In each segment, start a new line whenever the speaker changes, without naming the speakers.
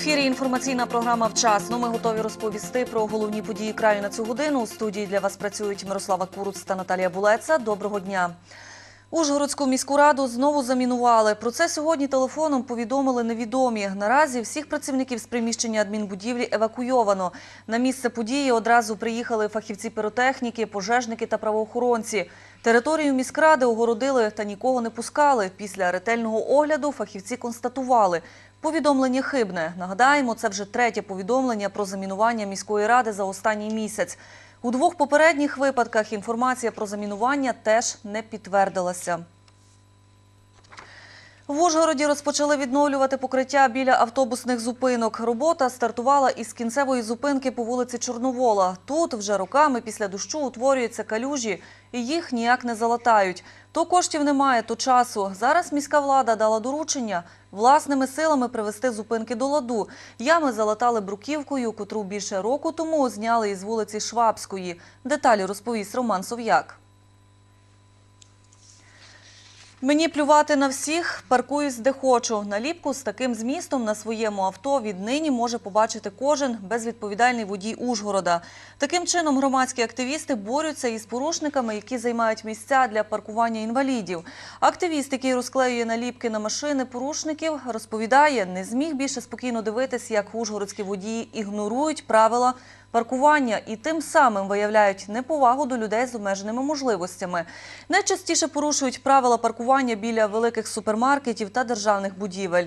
Ефірі інформаційна програма Вчасно. Ми готові розповісти про головні події краю на цю годину. У студії для вас працюють Мирослава Куруц та Наталія Булеца. Доброго дня. Ужгородську міську раду знову замінували. Про це сьогодні телефоном повідомили невідомі. Наразі всіх працівників з приміщення адмінбудівлі евакуйовано. На місце події одразу приїхали фахівці піротехніки, пожежники та правоохоронці. Територію міськради огородили та нікого не пускали. Після ретельного огляду фахівці констатували. Повідомлення хибне. Нагадаємо, це вже третє повідомлення про замінування міської ради за останній місяць. У двох попередніх випадках інформація про замінування теж не підтвердилася. В Ужгороді розпочали відновлювати покриття біля автобусних зупинок. Робота стартувала із кінцевої зупинки по вулиці Чорновола. Тут вже роками після дощу утворюються калюжі, і їх ніяк не залатають. То коштів немає, то часу. Зараз міська влада дала доручення власними силами привести зупинки до ладу. Ями залатали бруківкою, котру більше року тому зняли із вулиці Швабської. Деталі розповість Роман Сов'як. Мені плювати на всіх, паркуюсь де хочу. Наліпку з таким змістом на своєму авто віднині може побачити кожен безвідповідальний водій Ужгорода. Таким чином громадські активісти борються із порушниками, які займають місця для паркування інвалідів. Активіст, який розклеює наліпки на машини порушників, розповідає, не зміг більше спокійно дивитись, як ужгородські водії ігнорують правила паркування і тим самим виявляють неповагу до людей з обмеженими можливостями. Найчастіше порушують правила паркування біля великих супермаркетів та державних будівель.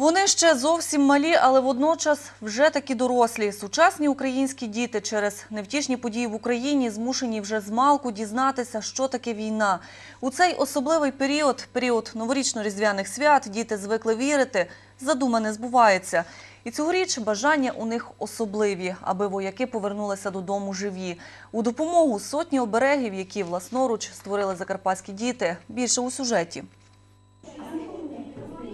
Вони ще зовсім малі, але водночас вже такі дорослі. Сучасні українські діти через невтішні події в Україні змушені вже з малку дізнатися, що таке війна. У цей особливий період, період новорічно-різдвяних свят, діти звикли вірити, задумане збувається. І цьогоріч бажання у них особливі, аби вояки повернулися додому живі. У допомогу сотні оберегів, які власноруч створили закарпатські діти. Більше у сюжеті.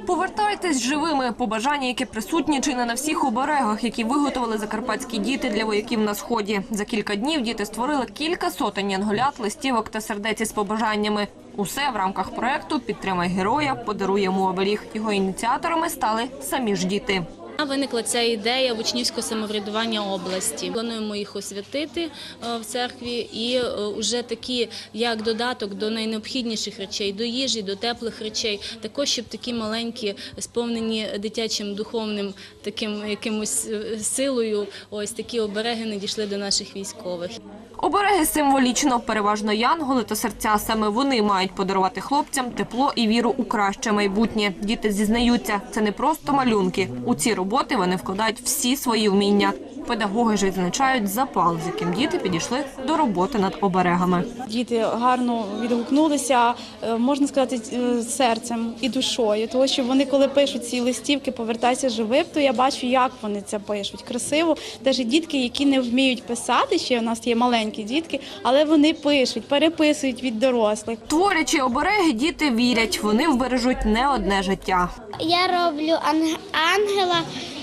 Повертайтесь живими. Побажання, яке присутні чи не на всіх оберегах, які виготовили закарпатські діти для вояків на сході. За кілька днів діти створили кілька сотень янголят, листівок та сердець із побажаннями. Усе в рамках проекту Підтримай героя, подаруємо оберіг. Його ініціаторами стали самі ж діти.
Виникла ця ідея учнівського самоврядування області. Плануємо їх освятити е, в церкві, і вже такі, як додаток до найнеобхідніших речей, до їжі, до теплих речей, також щоб такі маленькі, сповнені дитячим духовним таким якимось е, силою, ось такі обереги надійшли до наших військових.
Обереги символічно, переважно янголи та серця. Саме вони мають подарувати хлопцям тепло і віру у краще майбутнє. Діти зізнаються, це не просто малюнки. У ці роботи вони вкладають всі свої вміння. Педагоги ж відзначають запал, з яким діти підійшли до роботи над оберегами.
Діти гарно відгукнулися, е, можна сказати, е, серцем і душою. Тому що вони, коли пишуть ці листівки, повертайся живим, то я бачу, як вони це пишуть. Красиво. Навіть дітки, які не вміють писати, ще у нас є маленькі дітки, але вони пишуть, переписують від дорослих.
Творячи обереги, діти вірять, вони вбережуть не одне життя.
Я роблю анг- ангела.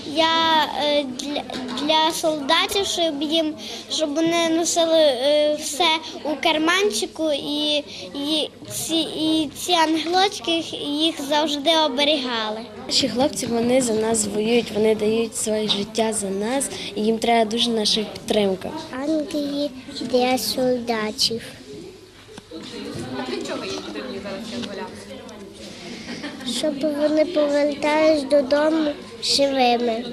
Я е, для, для солдатів, щоб їм щоб вони носили е, все у карманчику, і, і, ці, і ці ангелочки їх завжди оберігали.
Наші хлопці вони за нас воюють, вони дають своє життя за нас, і їм треба дуже наша підтримка.
Ангели для солдатів. А для чого їх потрібні зараз? Щоб вони повертались додому живими.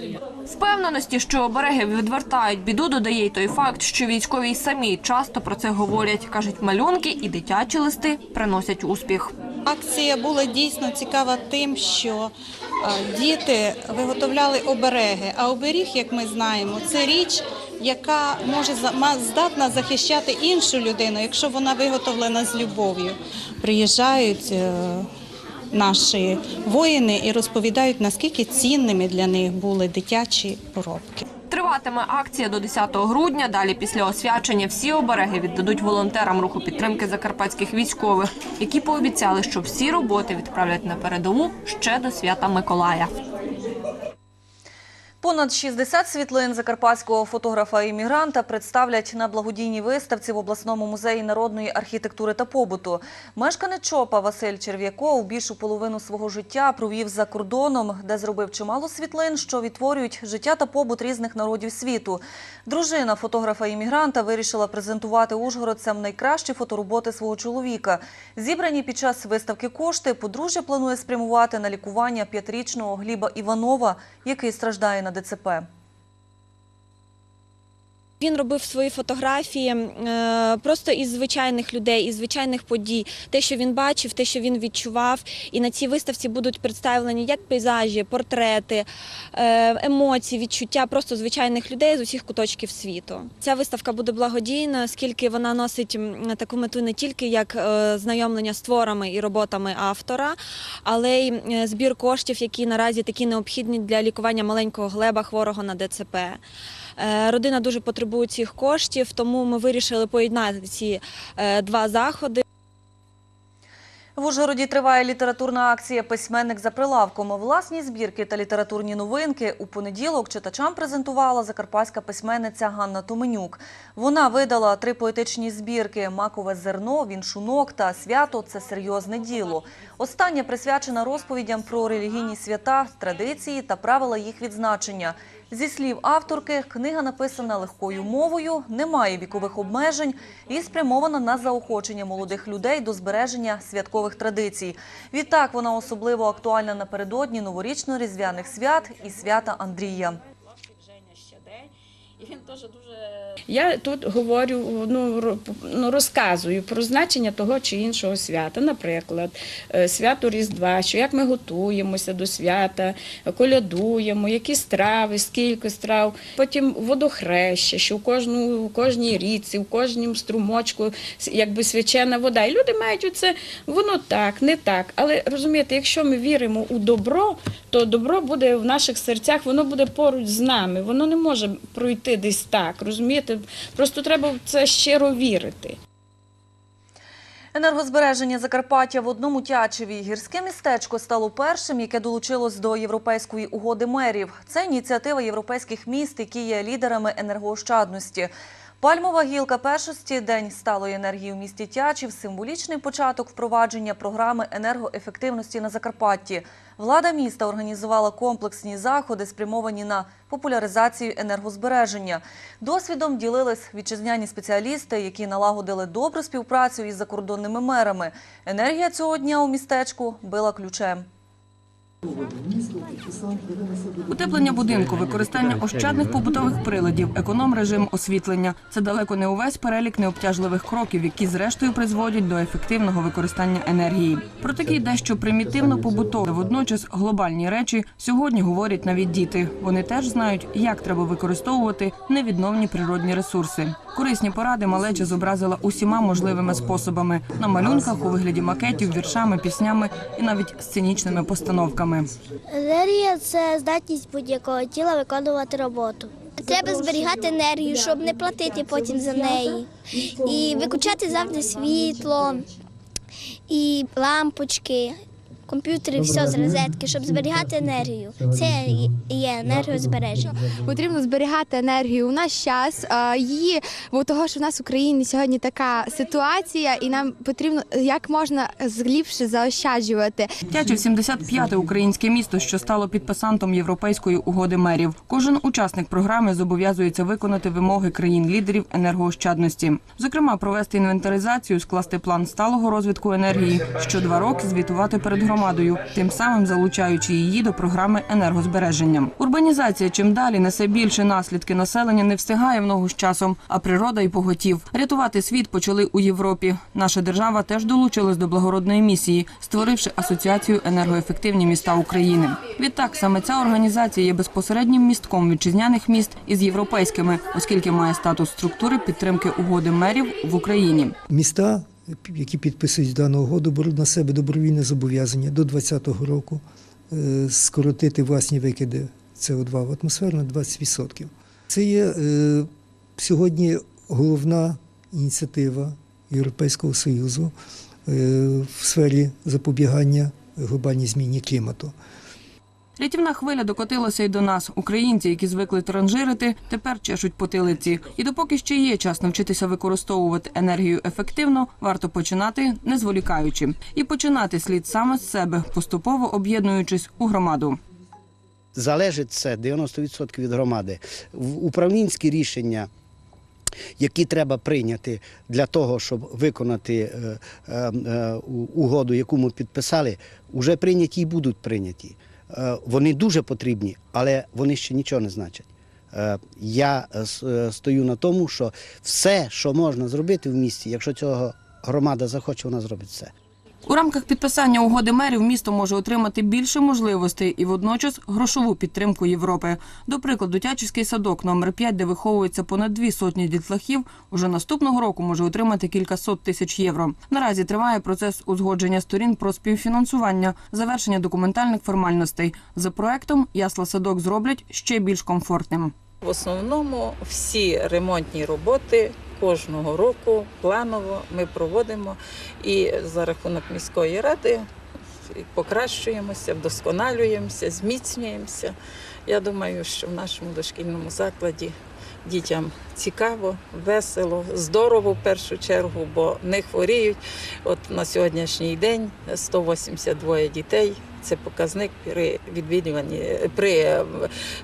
Впевненості, що обереги відвертають біду, додає й той факт, що військові й самі часто про це говорять. кажуть, малюнки і дитячі листи приносять успіх.
Акція була дійсно цікава тим, що е, діти виготовляли обереги. А оберіг, як ми знаємо, це річ, яка може здатна захищати іншу людину, якщо вона виготовлена з любов'ю. Приїжджають е, наші воїни і розповідають, наскільки цінними для них були дитячі поробки.
Триватиме акція до 10 грудня. Далі після освячення всі обереги віддадуть волонтерам руху підтримки закарпатських військових, які пообіцяли, що всі роботи відправлять на передову ще до свята Миколая.
Понад 60 світлин закарпатського фотографа-іммігранта представлять на благодійній виставці в обласному музеї народної архітектури та побуту. Мешканець ЧОПа Василь Черв'яков більшу половину свого життя провів за кордоном, де зробив чимало світлин, що відтворюють життя та побут різних народів світу. Дружина фотографа-іммігранта вирішила презентувати ужгородцям найкращі фотороботи свого чоловіка. Зібрані під час виставки кошти подружжя планує спрямувати на лікування п'ятирічного Гліба Іванова, який страждає на ДЦП.
Він робив свої фотографії е, просто із звичайних людей, із звичайних подій, те, що він бачив, те, що він відчував. І на цій виставці будуть представлені як пейзажі, портрети, е, емоції, відчуття просто звичайних людей з усіх куточків світу. Ця виставка буде благодійна, оскільки вона носить таку мету не тільки як е, знайомлення з творами і роботами автора, але й збір коштів, які наразі такі необхідні для лікування маленького глеба хворого на ДЦП. Е, Родина дуже потребує цих коштів, тому ми вирішили поєднати ці е, два заходи.
В Ужгороді триває літературна акція «Письменник за прилавком». Власні збірки та літературні новинки у понеділок читачам презентувала закарпатська письменниця Ганна Томенюк. Вона видала три поетичні збірки «Макове зерно», «Віншунок» та «Свято – це серйозне діло». Остання присвячена розповідям про релігійні свята, традиції та правила їх відзначення. Зі слів авторки, книга написана легкою мовою, не має вікових обмежень і спрямована на заохочення молодих людей до збереження святкових традицій. Відтак вона особливо актуальна напередодні новорічно-різдвяних свят і свята Андрія.
Я тут говорю, ну, ну, розказую про значення того чи іншого свята. Наприклад, е, свято Різдва, що як ми готуємося до свята, колядуємо, які страви, скільки страв. Потім водохреща, що в кожну, в кожній річці, в кожному струмочку якби свячена вода. І люди мають оце, воно так, не так. Але розумієте, якщо ми віримо у добро, то добро буде в наших серцях, воно буде поруч з нами. Воно не може пройти десь так. Розумієте? Просто треба в це щиро вірити.
Енергозбереження Закарпаття в одному Тячеві. Гірське містечко стало першим, яке долучилось до Європейської угоди мерів. Це ініціатива європейських міст, які є лідерами енергоощадності. Пальмова гілка першості День сталої енергії у місті Тячів символічний початок впровадження програми енергоефективності на Закарпатті. Влада міста організувала комплексні заходи, спрямовані на популяризацію енергозбереження. Досвідом ділились вітчизняні спеціалісти, які налагодили добру співпрацю із закордонними мерами. Енергія цього дня у містечку била ключем.
Утеплення будинку, використання ощадних побутових приладів, економ-режим освітлення це далеко не увесь перелік необтяжливих кроків, які зрештою призводять до ефективного використання енергії. Про такі дещо примітивно побутові, водночас глобальні речі сьогодні говорять навіть діти. Вони теж знають, як треба використовувати невідновні природні ресурси. Корисні поради малеча зобразила усіма можливими способами на малюнках у вигляді макетів, віршами, піснями і навіть сценічними постановками.
Енергія це здатність будь-якого тіла виконувати роботу. Треба зберігати енергію, щоб не платити потім за неї. І виключати завжди світло, і лампочки, комп'ютери, все з розетки, щоб зберігати енергію. Це є енергозбереження.
Потрібно зберігати енергію у наш час. Її, бо того, що в нас в Україні сьогодні така ситуація, і нам потрібно як можна ліпше заощаджувати.
Тячів 75-те українське місто, що стало підписантом Європейської угоди мерів. Кожен учасник програми зобов'язується виконати вимоги країн-лідерів енергоощадності. Зокрема, провести інвентаризацію, скласти план сталого розвитку енергії, що два роки звітувати перед громадою, тим самим залучаючи її до програми енергозбереження. Урбанізація чим далі несе більше наслідки. Населення не встигає в ногу з часом, а природа й поготів. Рятувати світ почали у Європі. Наша держава теж долучилась до благородної місії, створивши асоціацію енергоефективні міста України. Відтак саме ця організація є безпосереднім містком вітчизняних міст із європейськими, оскільки має статус структури підтримки угоди мерів в Україні.
Міста, які підписують дану угоду, беруть на себе добровільне зобов'язання до 2020 року е, скоротити власні викиди СО2 в атмосферу на 20%. Це є е, сьогодні головна ініціатива Європейського Союзу е, в сфері запобігання глобальній зміні клімату.
Рятівна хвиля докотилася й до нас. Українці, які звикли транжирити, тепер чешуть потилиці. І допоки ще є час навчитися використовувати енергію ефективно, варто починати не зволікаючи. І починати слід саме з себе, поступово об'єднуючись у громаду.
залежить це 90% від громади. Управлінські рішення, які треба прийняти для того, щоб виконати е, е, е, угоду, яку ми підписали, вже прийняті і будуть прийняті. Е, Вони дуже потрібні, але вони ще нічого не значать. Е, Я е, стою на тому, що все, що можна зробити в місті, якщо цього громада захоче, вона зробить все.
У рамках підписання угоди мерів місто може отримати більше можливостей і водночас грошову підтримку Європи. До прикладу, Тячівський садок номер 5, де виховується понад дві сотні дітлахів, уже наступного року може отримати кількасот тисяч євро. Наразі триває процес узгодження сторін про співфінансування, завершення документальних формальностей. За проектом ясла садок зроблять ще більш комфортним.
В основному всі ремонтні роботи кожного року планово ми проводимо і за рахунок міської ради покращуємося, вдосконалюємося, зміцнюємося. Я думаю, що в нашому дошкільному закладі дітям цікаво, весело, здорово в першу чергу, бо не хворіють. От на сьогоднішній день 182 дітей. Це показник при відвідуванні при е,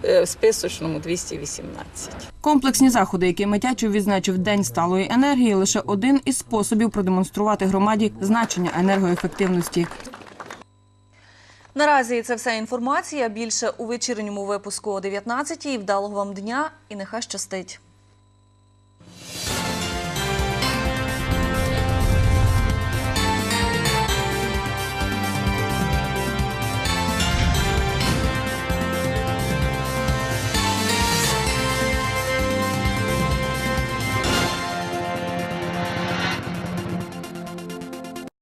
е, списочному 218.
Комплексні заходи, які Митячів відзначив День сталої енергії, лише один із способів продемонструвати громаді значення енергоефективності.
Наразі це вся інформація. Більше у вечірньому випуску о 19-й. Вдалого вам дня і нехай щастить.